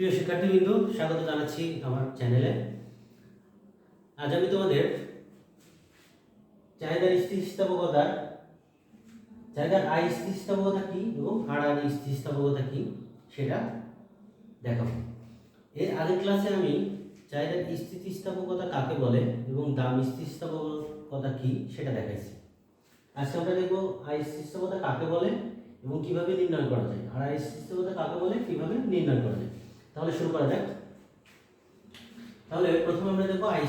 প্রিয় শিক্ষার্থীবৃন্দ, স্বাগত জানাচ্ছি আমার চ্যানেলে আজ আমি তোমাদের চাহিদার স্থিতিস্থাপকতার, চাহিদার আয় স্থিতিস্থাপকতা কি এবং আয় স্থিতিস্থাপকতা কি সেটা দেখাবো। এর আগের ক্লাসে আমি চাহিদার স্থিতিস্থাপকতা কাকে বলে এবং দাম স্থিতিস্থাপকতা কি সেটা দেখাইছি। আজকে আমরা দেখব আয় স্থিতিস্থাপকতা কাকে বলে এবং কীভাবে নির্ণয় করা যায়। আর আয় স্থিতিস্থাপকতা কাকে বলে, কীভাবে নির্ণয় করা যায়। তাহলে শুরু করা যাক। তাহলে প্রথমে আমরা দেখব আয়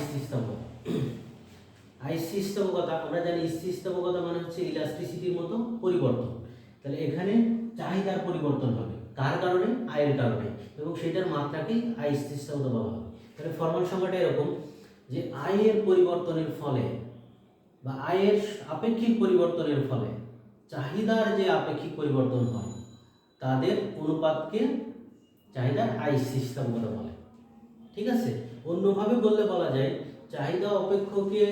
স্থিতিস্থাপকতা আমরা জানি স্থিতিস্থাপকতা মানে হচ্ছে ইলাস্টিসিটির মতো পরিবর্তন। তাহলে এখানে চাহিদার পরিবর্তন হবে। কার কারণে? আয়ের কারণে। এবং সেটার মাত্রাকেই আয় স্থিতিস্থাপকতা বলা হবে তাহলে ফর্মাল সংখ্যাটা এরকম যে আয়ের পরিবর্তনের ফলে বা আয়ের আপেক্ষিক পরিবর্তনের ফলে চাহিদার যে আপেক্ষিক পরিবর্তন হয়, তাদের অনুপাতকে চাহিদার আয় স্থিতিস্থাপকতা বলে বলে। ঠিক আছে? অন্যভাবে বললে বলা যায়, চাহিদা অপেক্ষকে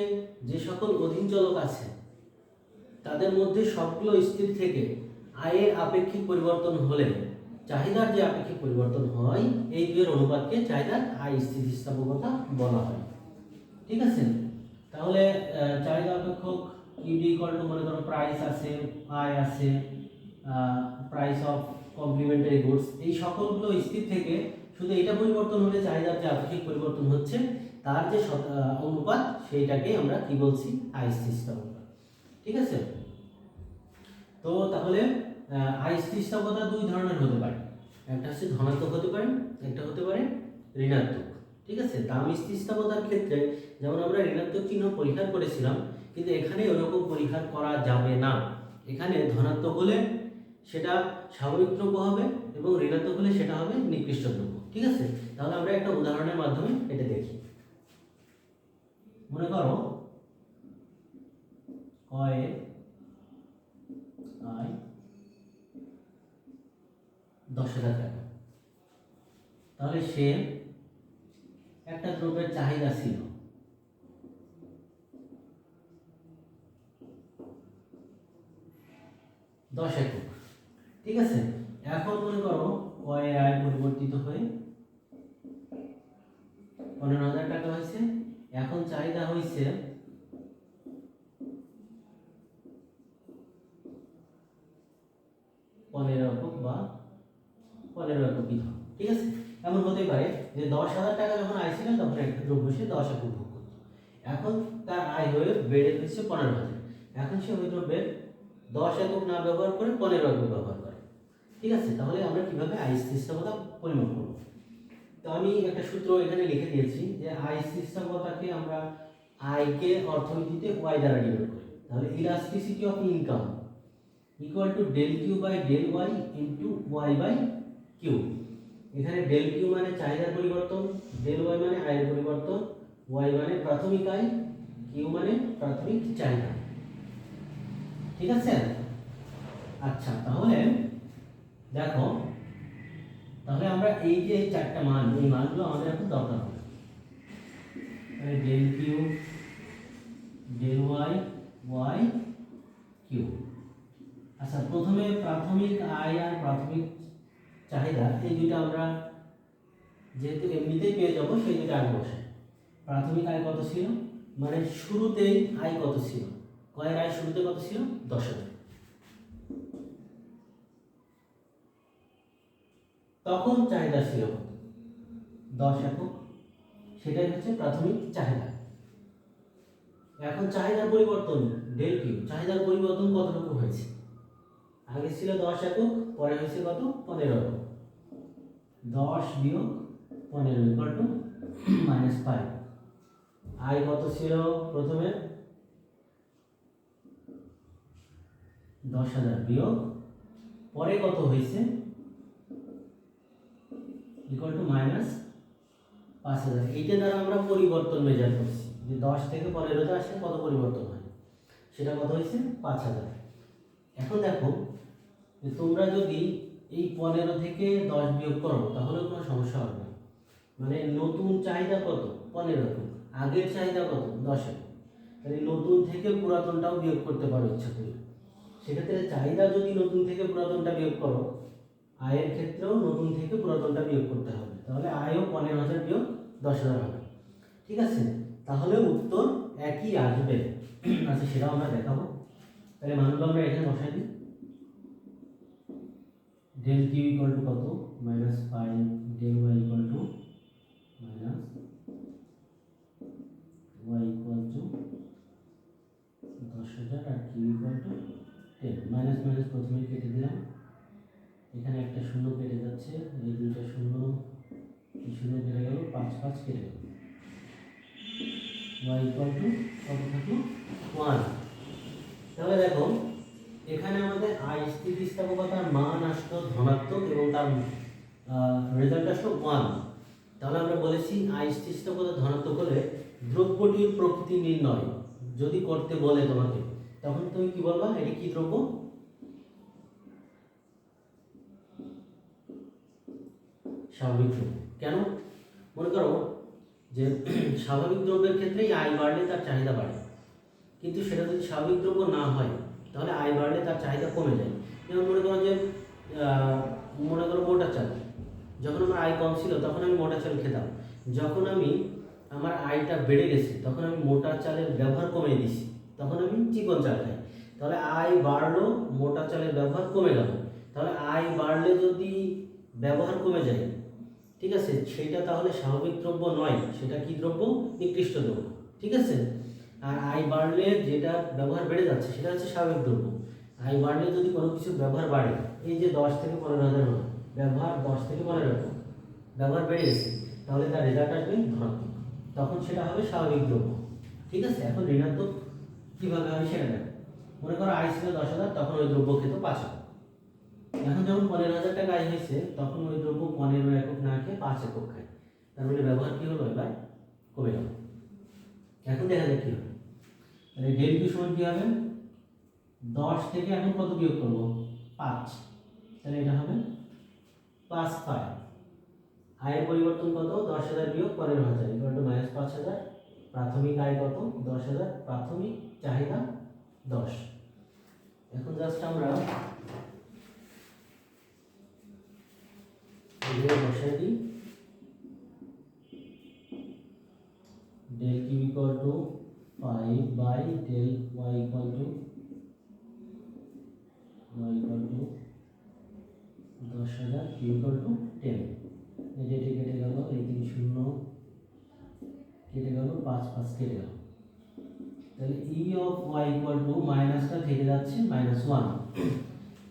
যে সকল অধীন চলক আছে, তাদের মধ্যে সবগুলো স্থির থেকে আয়ের আপেক্ষিক পরিবর্তন হলে, চাহিদার যে আপেক্ষিক পরিবর্তন হয়, এই দুয়ের অনুপাতকে চাহিদার আয় স্থিতিস্থাপকতা বলা হয়। ঠিক আছে? তাহলে চাহিদা অপেক্ষক ইউডি ইকুয়াল টু মনে করো প্রাইস আছে, আয় আছে প্রাইস অফ কমপ্লিমেন্টারি গুডস এই সকলগুলো স্থির থেকে শুধু এটা পরিবর্তন হলে চাহিদার যে আপেক্ষিক পরিবর্তন হচ্ছে, তার যে অনুপাত, সেইটাকে আমরা কি বলছি? আয় স্থিতিস্থাপকতা ঠিক আছে? তো তাহলে আয় দুই ধরনের হতে পারে। একটা হচ্ছে ধনাত্মক হতে পারে, একটা হতে পারে ঋণাত্মক। ঠিক আছে? দাম স্থিতিস্থাপকতার ক্ষেত্রে যেমন আমরা ঋণাত্মক চিহ্ন পরিহার করেছিলাম, কিন্তু এখানে ওরকম পরিহার করা যাবে না। এখানে ধনাত্মক হলে সেটা স্বাভাবিক দ্রব্য হবে এবং ঋণাত্মক হলে সেটা হবে নিকৃষ্ট দ্রব্য, ঠিক আছে? তাহলে আমরা একটা উদাহরণের মাধ্যমে এটা দেখি। মনে করো কয়ে আয় দশ হাজার টাকা। তাহলে সে একটা দ্রব্যের চাহিদা ছিল। দশ একক ঠিক আছে? এখন মনে করো কয় আয় পরিবর্তিত হয়ে পনেরো হাজার টাকা হয়েছে। এখন চাহিদা হয়েছে পনেরো একক বা পনেরো একক বিধক ঠিক আছে? এমন হতে পারে যে দশ হাজার টাকা যখন আয় ছিল, তখন একটা দ্রব্য সে দশ একক ভোগ করতো। এখন তার আয় হয়ে বেড়ে হচ্ছে পনেরো হাজার। এখন সে ওই দ্রব্যের দশ একক না ব্যবহার করে পনেরো একক ব্যবহার করে। ঠিক আছে, তাহলে আমরা কীভাবে আয় স্থিতিস্থাপকতা পরিমাপ করব? তো আমি একটা সূত্র এখানে লিখে দিয়েছি যে আয় স্থিতিস্থাপকতাকে আমরা আয়কে অর্থনীতিতে ওয়াই দ্বারা ডিনোট করি। তাহলে elasticity of income equal to del Q by del Y into Y by Q এখানে ডেল কিউ মানে চাহিদার পরিবর্তন ডেল ওয়াই মানে আয়ের পরিবর্তন ওয়াই মানে প্রাথমিক আয় কিউ মানে প্রাথমিক চাহিদা। ঠিক আছে? আচ্ছা তাহলে দেখো, তাহলে আমরা এই যে এই চারটা মান, এই মানগুলো আমাদের এখন দরকার হবে। Del Q del Y Y Q আচ্ছা প্রথমে প্রাথমিক আয় আর প্রাথমিক চাহিদা, এই দুইটা আমরা যেহেতু এমনিতেই পেয়ে যাব, সেই দুইটা আগে বসাই প্রাথমিক আয় কত ছিল? মানে শুরুতেই আয় কত ছিল? কয়ের আয় শুরুতে কত ছিল? দশ হাজার তখন চাহিদা ছিল দশ একক। সেটাই হচ্ছে প্রাথমিক চাহিদা। এখন চাহিদার পরিবর্তন, ডেল কিউ। চাহিদার পরিবর্তন কতটুকু হয়েছে? আগে ছিল দশ একক, পরে হয়েছে কত? পনেরো একক। দশ বিয়োগ পনেরো ইকুয়াল টু মাইনাস ফাইভ আয় কত ছিল প্রথমে? দশ হাজার বিয়োগ। পরে কত হয়েছে? ইকুয়াল টু মাইনাস পাঁচ হাজার। এইটা দ্বারা আমরা পরিবর্তন মেজার করছি। যে দশ থেকে পনেরোতে আসলে কত পরিবর্তন হয়? সেটা কত হয়েছে? পাঁচ হাজার। এখন দেখো যে তোমরা যদি এই পনেরো থেকে দশ বিয়োগ করো, তাহলেও কোনো সমস্যা হবে না। মানে নতুন চাহিদা কত? পনেরো আগের চাহিদা কত? দশ তাহলে নতুন থেকে পুরাতনটাও বিয়োগ করতে পারো ইচ্ছা করলে সেক্ষেত্রে চাহিদা যদি নতুন থেকে পুরাতনটা বিয়োগ করো আয়ের ক্ষেত্রেও নতুন থেকে পুরাতনটা বিয়োগ করতে হবে। তাহলে আয়ও পনেরো হাজার বিয়োগ দশ হাজার হবে। ঠিক আছে? তাহলে উত্তর একই আসবে। আচ্ছা সেটাও আমরা দেখাবো। তাহলে মানগুলো আমরা এখানে বসাই দিই। ডেল কিউ ইকুয়াল টু কত? Minus five del Y equal to minus Y equal to দশ হাজার আর Q equal to ten. Minus minus প্রথমে কেটে দিলাম। এখানে একটা শূন্য কেটে যাচ্ছে, এই দুইটা শূন্য শূন্য কেটে গেল, পাঁচ পাঁচ কেটে গেল। ওয়াই ইকুয়াল টু কত থাকল? ওয়ান তাহলে দেখো, এখানে আমাদের আই স্থিতিস্থাপকতার মান আসলো ধনাত্মক এবং তার রেজাল্ট আসলো ওয়ান তাহলে আমরা বলেছি আই স্থিতিস্থাপকতা ধনাত্মক হলে দ্রব্যটির প্রকৃতি নির্ণয়। যদি করতে বলে তোমাকে, তখন তুমি কি বলবা? এটি কি দ্রব্য? স্বাভাবিক দ্রব্য কেন? মনে করো যে স্বাভাবিক দ্রব্যের ক্ষেত্রেই আয় বাড়লে তার চাহিদা বাড়ে। কিন্তু সেটা যদি স্বাভাবিক দ্রব্য না হয়, তাহলে আয় বাড়লে তার চাহিদা কমে যায়। যেমন মনে করো যে মনে করো মোটা চাল। যখন আমার আয় কম ছিল, তখন আমি মোটা চাল খেতাম। যখন আমি আমার আয়টা বেড়ে গেছে, তখন আমি মোটা চালের ব্যবহার কমিয়ে দিছি তখন আমি চিকন চাল খাই। তাহলে আয় বাড়লো, মোটা চালের ব্যবহার কমে গেল। তাহলে আয় বাড়লে যদি ব্যবহার কমে যায় ঠিক আছে? সেটা তাহলে স্বাভাবিক দ্রব্য নয়। সেটা কি দ্রব্য? নিকৃষ্ট দ্রব্য। ঠিক আছে? আর আয় বাড়লে যেটা ব্যবহার বেড়ে যাচ্ছে, সেটা হচ্ছে স্বাভাবিক দ্রব্য। আয় বাড়লে যদি কোনো কিছু ব্যবহার বাড়ে, এই যে দশ থেকে পনেরো হাজার হলো, ব্যবহার দশ থেকে পনেরো হাজার ব্যবহার বেড়ে গেছে, তাহলে তার রেজাল্ট আসবে ধনাত্মক। তখন সেটা হবে স্বাভাবিক দ্রব্য। ঠিক আছে? এখন ঋণাত্মক কীভাবে হবে সেটা দেখো। মনে করো আয় ছিল দশ হাজার, তখন ওই দ্রব্য খেত পাঁচ হাজার। এখন যখন পনেরো হাজার টাকা আয় হয়েছে, তখন ওই দ্রব্য পনেরো একক না খেয়ে পাঁচ একক খায় তার মানে ব্যবহার কী হলো এবার? কমে গেল। এখন দেখা যাক কী হবে তাহলে ডেল কিউ সমান কি হবে? দশ থেকে এখন কত বিয়োগ করব? পাঁচ। তাহলে এটা হবে প্লাস ফাইভ আয়ের পরিবর্তন কত? দশ হাজার বিয়োগ পনেরো হাজার। ইকুয়াল টু মাইনাস পাঁচ হাজার। প্রাথমিক আয় কত? দশ হাজার। প্রাথমিক চাহিদা দশ। এখন জাস্ট আমরা এগুলো বসাই দিই del Q equal to five by del Y equal to Y equal to দশ হাজার কিউ ইকুয়াল টু টেন এটি কেটে গেল, এই তিন শূন্য কেটে গেল, পাঁচ পাঁচ কেটে গেল। তাহলে E of Y equal to মাইনাসটা থেকে যাচ্ছে মাইনাস ওয়ান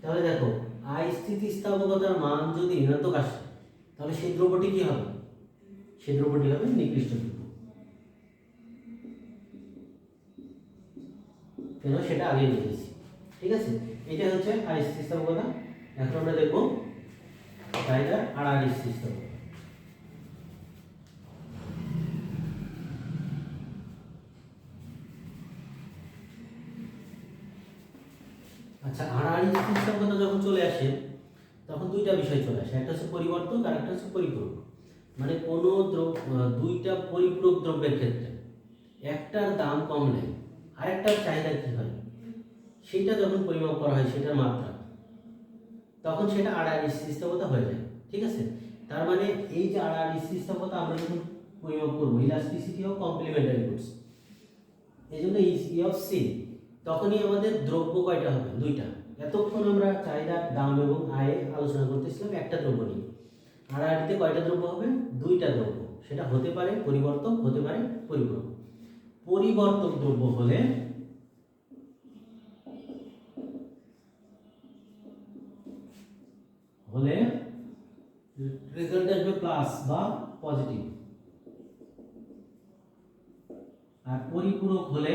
তাহলে দেখো আই স্থিতিস্থাপকতার মান যদি ঋণাত্মক আসে তাহলে সেই দ্রব্যটি কি হবে? সেই দ্রব্যটি হবে নিকৃষ্ট দ্রব্য। কেন সেটা আগে বুঝেছি ঠিক আছে? এটা হচ্ছে আইস সিস্টেম কথা। এখন আমরা দেখব টাইগার আর আইস স্থিতিস্থাপকতা আচ্ছা আড়াআড়ি স্থিতিস্থাপকতা যখন চলে আসে তখন দুইটা বিষয় চলে আসে, একটা হচ্ছে পরিবর্তক আর একটা হচ্ছে পরিপূরক। মানে কোনো দ্রব্য দুইটা পরিপূরক দ্রব্যের ক্ষেত্রে একটার দাম কমলে আরেকটার চাহিদা কি হয়? সেটা যখন পরিমাপ করা হয় সেটার মাত্রা, তখন সেটা আড়াআড়ি স্থিতিস্থাপকতা হয়ে যায়, ঠিক আছে? তার মানে এই যে আড়াআড়ি স্থিতিস্থাপকতা আমরা যখন পরিমাপ করব ইলাস্টিসিটি হোক কমপ্লিমেন্টারি গুডস এই জন্য ই অফ সি তখনই আমাদের দ্রব্য কয়টা হবে? দুইটা। এতক্ষণ আমরা চাহিদা, দাম এবং আয়ে আলোচনা করতেছিলাম একটা দ্রব্য নিয়ে। আর কয়টা দ্রব্য হবে? দুইটা দ্রব্য। সেটা হতে পারে পরিবর্তক হতে পারে পরিপূরক পরিবর্তক দ্রব্য হলে হলে রেজাল্ট আসবে প্লাস বা পজিটিভ আর পরিপূরক হলে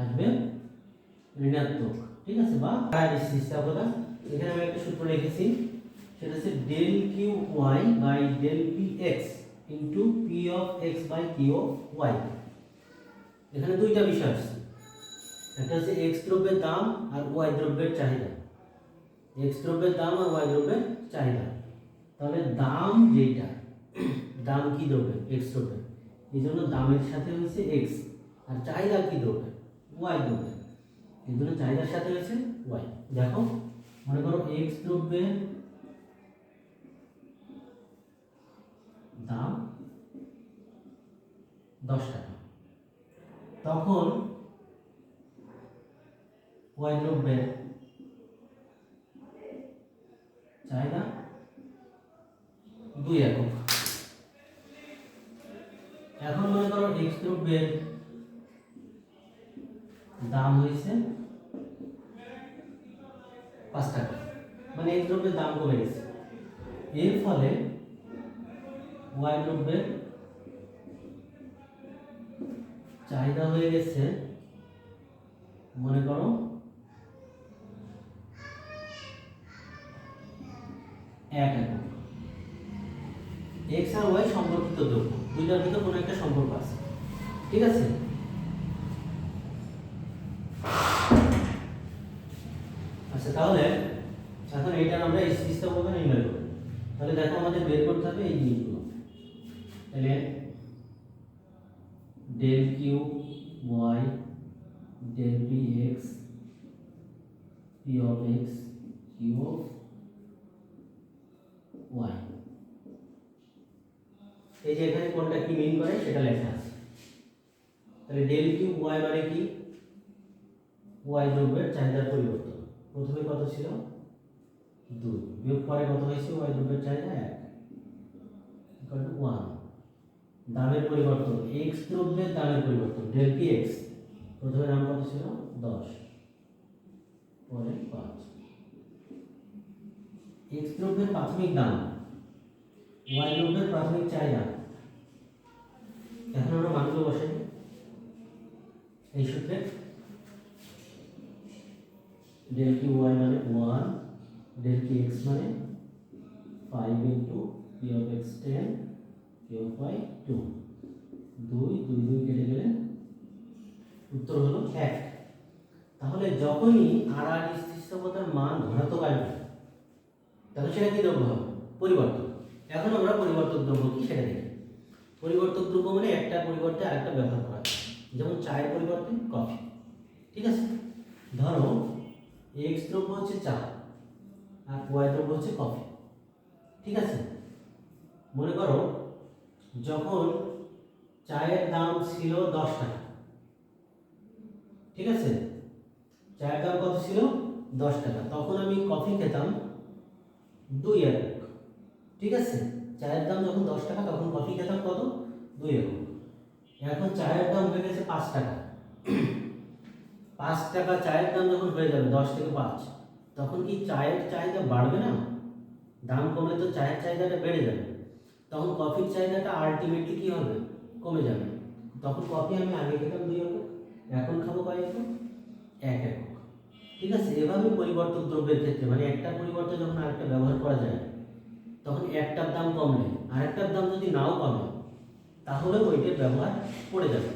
আসবে ঋণাত্মক। ঠিক আছে, বা স্থিতিস্থাপকতা এখানে আমি একটা সূত্র লিখেছি, সেটা হচ্ছে del Q Y by del P X into P of X by Q Y এখানে দুইটা বিষয় আসছে। একটা হচ্ছে এক্স দ্রব্যের দাম আর ওয়াই দ্রব্যের চাহিদা। এক্স দ্রব্যের দাম আর ওয়াই দ্রব্যের চাহিদা। তাহলে দাম যেটা, দাম কি দ্রব্যের? এক্স দ্রব্যের। এই জন্য দামের সাথে হয়েছে এক্স আর চাহিদা কি দ্রব্যের? ওয়াই দ্রব্যের। এগুলো চাহিদার সাথে রয়েছে ওয়াই দেখো, মনে করো এক্স দ্রব্যের দাম দশ টাকা। তখন ওয়াই দ্রব্যের চাহিদা দুই একক এক একক এক্স আর ওয়াই সম্পর্কিত দ্রব্য, দুইটার ভিতরে কোনো একটা সম্পর্ক আছে। ঠিক আছে? আচ্ছা তাহলে এখন এইটার আমরা সিস্টেমটা নির্ণয় করব? তাহলে দেখো আমাদের বের করতে হবে এই জিনিসগুলো। তাহলে del Q Y del P X P of X Q of Y এই যে এখানে কোনটা কি মিন করে, সেটা লেখা আছে। তাহলে ডেল কিউ ওয়াই মানে কি? ওয়াই দ্রব্যের চাহিদার পরিবর্তন। প্রথমে কত ছিল? দুই। বিয়োগ পরে কত হয়েছে? ওয়াই দ্রব্যের চাহিদা এক। ইকুয়াল ওয়ান দামের পরিবর্তন। এক্স দ্রব্যের দামের পরিবর্তন। ডেল পি এক্স প্রথমে দাম কত ছিল? দশ। পরে পাঁচ। এক্স দ্রব্যের প্রাথমিক দাম। ওয়াই দ্রব্যের প্রাথমিক চাহিদা। এখন আমরা মানগুলো বসে। এই সূত্রে ডেল কি ওয়াই মানে ওয়ান ডেল কি এক্স মানে five into P of X ten P of Y two দুই দুই দুই কেটে গেলে উত্তর হলো এক। তাহলে যখনই আর আর স্থিতিস্থাপকতার মান ধনাত্মক আসবে তাহলে সেটা কি দ্রব্য হবে পরিবর্তন। এখন আমরা পরিবর্তক দ্রব্য কি সেটা দেখি। পরিবর্তক দ্রব্য মানে একটা পরিবর্তে আরেকটা ব্যবহার করা যেমন চায়ের পরিবর্তে কফি। ঠিক আছে? ধরো এক্স দ্রব্য হচ্ছে চা আর ওয়াই দ্রব্য হচ্ছে কফি। ঠিক আছে? মনে করো, যখন চায়ের দাম ছিল দশ টাকা, ঠিক আছে? চায়ের দাম কত ছিল? দশ টাকা। তখন আমি কফি খেতাম দুই একক ঠিক আছে? চায়ের দাম যখন দশ টাকা, তখন কফি খেতাম কত? দুই একক এখন চায়ের দাম হয়ে গেছে পাঁচ টাকা। পাঁচ টাকা চায়ের দাম যখন হয়ে যাবে, দশ থেকে পাঁচ, তখন কি চায়ের চাহিদা বাড়বে না? দাম কমলে তো চায়ের চাহিদাটা বেড়ে যাবে। তখন কফির চাহিদাটা আলটিমেটলি কি হবে? কমে যাবে। তখন কফি আমি আগে খেতাম দুই একক এখন খাব কয় একক এক একক ঠিক আছে? এভাবে পরিবর্তক দ্রব্যের ক্ষেত্রে মানে একটা পরিবর্তে যখন আরেকটা ব্যবহার করা যায় তখন একটার দাম কমলে আরেকটার দাম যদি নাও কমে তাহলে ওইটার ব্যবহার পড়ে যাবে।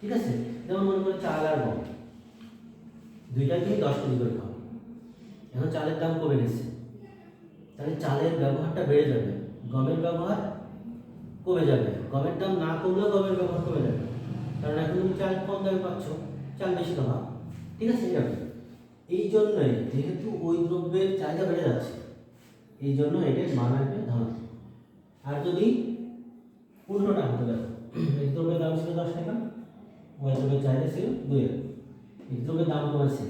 ঠিক আছে? যেমন মনে করো চাল আর গম। দুইটা দিয়ে দশ কেজি করে খাও। এখন চালের দাম কমে গেছে। তাহলে চালের ব্যবহারটা বেড়ে যাবে। গমের ব্যবহার কমে যাবে। গমের দাম না কমলেও গমের ব্যবহার কমে যাবে। কারণ এখন তুমি চাল কম দামে পাচ্ছ, চাল বেশি খাওয়া ঠিক আছে? এই জন্যই যেহেতু ওই দ্রব্যের চাহিদা বেড়ে যাচ্ছে। এই জন্য এটার মান আসবে ধনাত্মক আর যদি উল্টোটা হতে পারে এই দ্রব্যের দাম ছিল দশ টাকা ওই দ্রব্যের চাহিদা ছিল দুই টাকা এই দ্রব্যের দাম কমেছে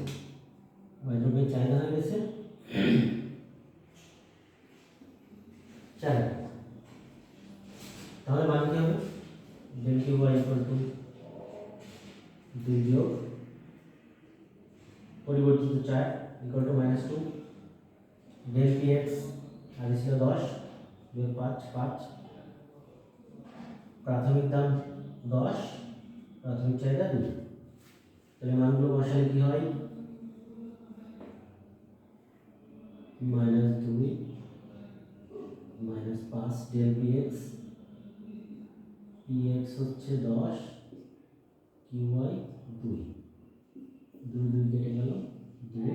ওই দ্রব্যের চাহিদা হয়ে গেছে চার টাকা। তাহলে মান কি হবে? Del Q Y equal to দুই বিয়োগ পরিবর্তিত চার equal to minus two del P X আগে ছিল দশ বিয়োগ পাঁচ পাঁচ। প্রাথমিক দাম দশ, প্রাথমিক চাহিদা দুই। তাহলে মানগুলো বসালে কি হয়? মাইনাস দুই, মাইনাস পাঁচ del P X P X হচ্ছে দশ, কিউ ওয়াই দুই। দুই দুই কেটে গেল, দুই।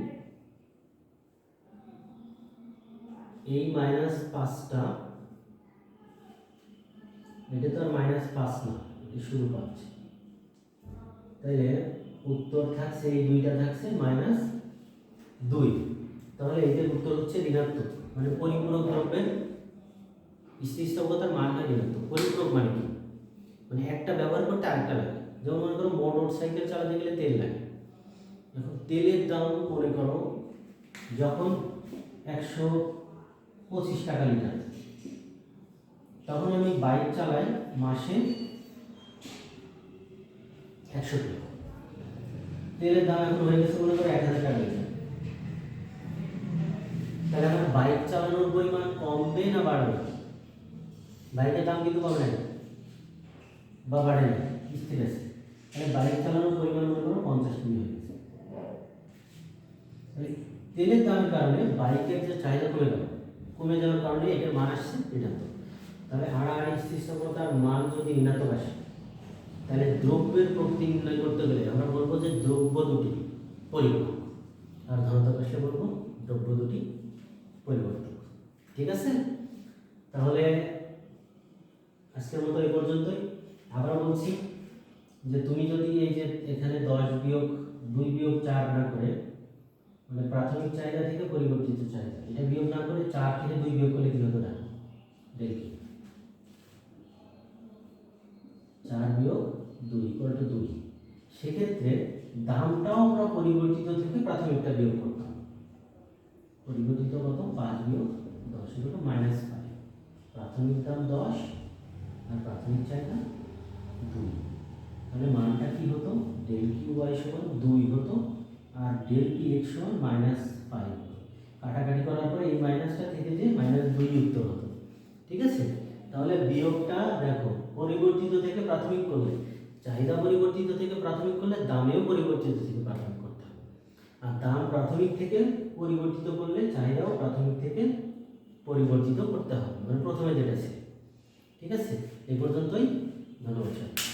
এই মাইনাস পাঁচটা, এটা তো আর মাইনাস পাঁচ না শুরু পাঁচ তাইলে উত্তর থাকছে, এই দুইটা থাকছে মাইনাস দুই। তাহলে এটার উত্তর হচ্ছে ঋণাত্মক মানে পরিপূরক দ্রব্যের স্থিতিস্থাপকতার মান হয় ঋণাত্মক। পরিপূরক মানে কি? মানে একটা ব্যবহার করতে আরেকটা লাগে। যেমন মনে করো মোটর সাইকেল চালাতে গেলে তেল লাগে। এখন তেলের দাম মনে করো যখন একশো পঁচিশ টাকা লিটার। তখন আমি বাইক চালাই মাসে একশো টাকা। তেলের দাম এখন হয়ে গেছে মনে করো এক হাজার টাকা লিটার। তাহলে আমার বাইক চালানোর পরিমাণ কমবে না বাড়বে? বাইকের দাম কিন্তু কমে না বা বাড়ে না স্থির আছে। তাহলে বাইক চালানোর পরিমাণ মনে করো পঞ্চাশ মিলি হয়ে গেছে। তেলের দামের কারণে বাইকের যে চাহিদা কমে গেল। কমে যাওয়ার কারণে এটার মান আসছে ঋণাত্মক। তাহলে হাড়াহাড়ি স্থিতিস্থাপকতার মান যদি ঋণাত্মক আসে, তাহলে দ্রব্যের প্রকৃতি নির্ণয় করতে গেলে আমরা বলব যে দ্রব্য দুটি পরিমাণ আর ধনাত্মক আসলে বলব দ্রব্য দুটি পরিবর্তন। ঠিক আছে? তাহলে আজকের মতো এই পর্যন্তই। আবার বলছি যে তুমি যদি এই যে এখানে দশ বিয়োগ দুই বিয়োগ চার না করে মানে প্রাথমিক চাহিদা থেকে পরিবর্তিত চাহিদা। এটা বিয়োগ না করে চার থেকে দুই বিয়োগ করলে কি হতো না। দেখি। চার বিয়োগ দুই ইকুয়াল টু দুই। সেক্ষেত্রে দামটাও আমরা পরিবর্তিত থেকে প্রাথমিকটা বিয়োগ করতাম। পরিবর্তিত কত? পাঁচ বিয়োগ দশ টু মাইনাস ফাইভ প্রাথমিক দাম দশ আর প্রাথমিক চাহিদা দুই। তাহলে মানটা কি হতো? ডেল কিউ ওয়াই সমান দুই হতো। আর ডেল পি এক্স সমান মাইনাস ফাইভ কাটাকাটি করার পরে এই মাইনাসটা থেকে যে মাইনাস দুই যুক্ত হতো ঠিক আছে? তাহলে বিয়োগটা দেখো, পরিবর্তিত থেকে প্রাথমিক করলে, চাহিদা পরিবর্তিত থেকে প্রাথমিক করলে, দামেও পরিবর্তিত থেকে প্রাথমিক করতে হবে। আর দাম প্রাথমিক থেকে পরিবর্তিত করলে, চাহিদাও প্রাথমিক থেকে পরিবর্তিত করতে হবে। মানে প্রথমে যেটা ছিল। ঠিক আছে? এই পর্যন্তই, ধন্যবাদ